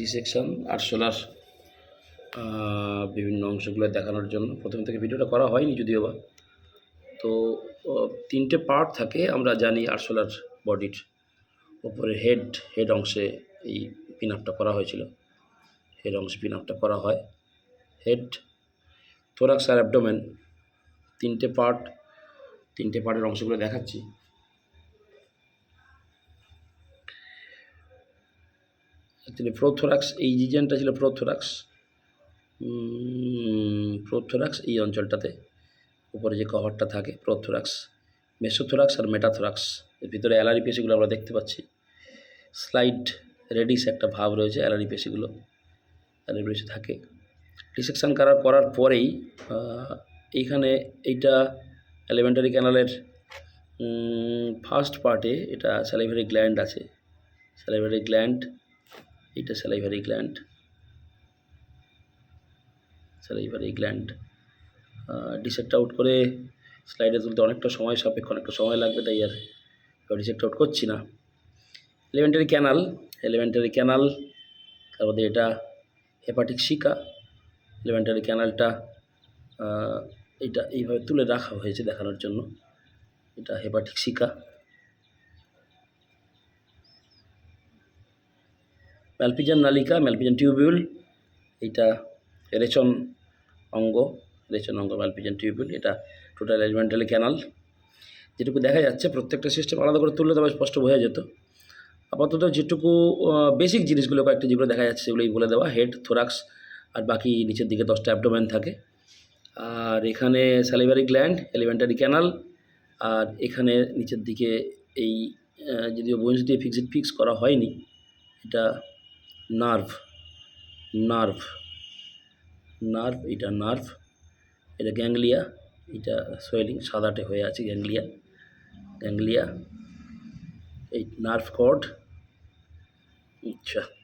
Dissection আরশোলার বিভিন্ন অংশগুলো দেখানোর জন্য। প্রথম থেকে ভিডিওটা করা হয়নি যদিও বা। তো তিনটে পার্ট থাকে, আমরা জানি আরশোলার বডির ওপরে হেড হেড অংশে এই পিন আপটা করা হয়েছিল। হেড অংশে পিন আপটা করা হয়। হেড থোরাক্স আর অ্যাবডোমেন তিনটে পার্ট তিনটে পার্টের অংশগুলো দেখাচ্ছি। অ্যাকচুয়ালি প্রোথোরাক্স, এই রিজনটা ছিল প্রোথোরাক্স। প্রোথোরাক্স এই অঞ্চলটাতে উপরে যে কভারটা থাকে, প্রোথোরাক্স, মেসোথোরাক্স আর মেটাথোরাক্স। এর ভিতরে অ্যালারি পেশিগুলো আমরা দেখতে পাচ্ছি। স্লাইড রেডিস একটা ভাব রয়েছে অ্যালারি পেশিগুলো অ্যালারি পেশি থাকে। ডিসেকশন করার করার পরেই এইখানে এইটা এলিমেন্টারি ক্যানালের ফার্স্ট পার্টে এটা স্যালাইভারি গ্ল্যান্ড আছে। স্যালাইভারি গ্ল্যান্ড এটা salivary gland salivary gland dissect out করে স্লাইডে তুলতে অনেকটা সময় সাপেক্ষ, অনেকটা সময় লাগবে, তাই আর ডিসেক্ট আউট করছি না। এলিমেন্টারি ক্যানাল এলিমেন্টারি ক্যানাল তার মধ্যে এটা হেপাটিক শিকা এলিমেন্টারি ক্যানালটা এটা এইভাবে তুলে রাখা হয়েছে দেখানোর জন্য। এটা হেপাটিক শিকা ম্যালপিজান নালিকা ম্যালপিজান টিউবিউল এইটা রেচন অঙ্গ রেচন অঙ্গ ম্যালপিজান টিউবিউল এটা টোটাল এলিমেন্টালি ক্যানাল যেটুকু দেখা যাচ্ছে, প্রত্যেকটা সিস্টেম আলাদা করে তুললে তবে স্পষ্ট বোঝা যেত। আপাতত যেটুকু বেসিক জিনিসগুলো কয়েকটা যেগুলো দেখা যাচ্ছে, সেগুলোই বলে দেওয়া। হেড থোরাক্স আর বাকি নিচের দিকে দশটা অ্যাবডোমেন থাকে। আর এখানে স্যালিভারি গ্ল্যান্ড এলিমেন্টারি ক্যানাল আর এখানে নিচের দিকে এই যদিও বোনস দিয়ে ফিক্সড ফিক্স করা হয়নি, এটা নার্ভ নার্ভ নার্ভ, এটা নার্ভ, এটা গ্যাংলিয়া, এটা সোয়েলিং, সাদাটে হয়ে আছে গ্যাংলিয়া গ্যাংলিয়া, এই নার্ভ কর্ড আচ্ছা।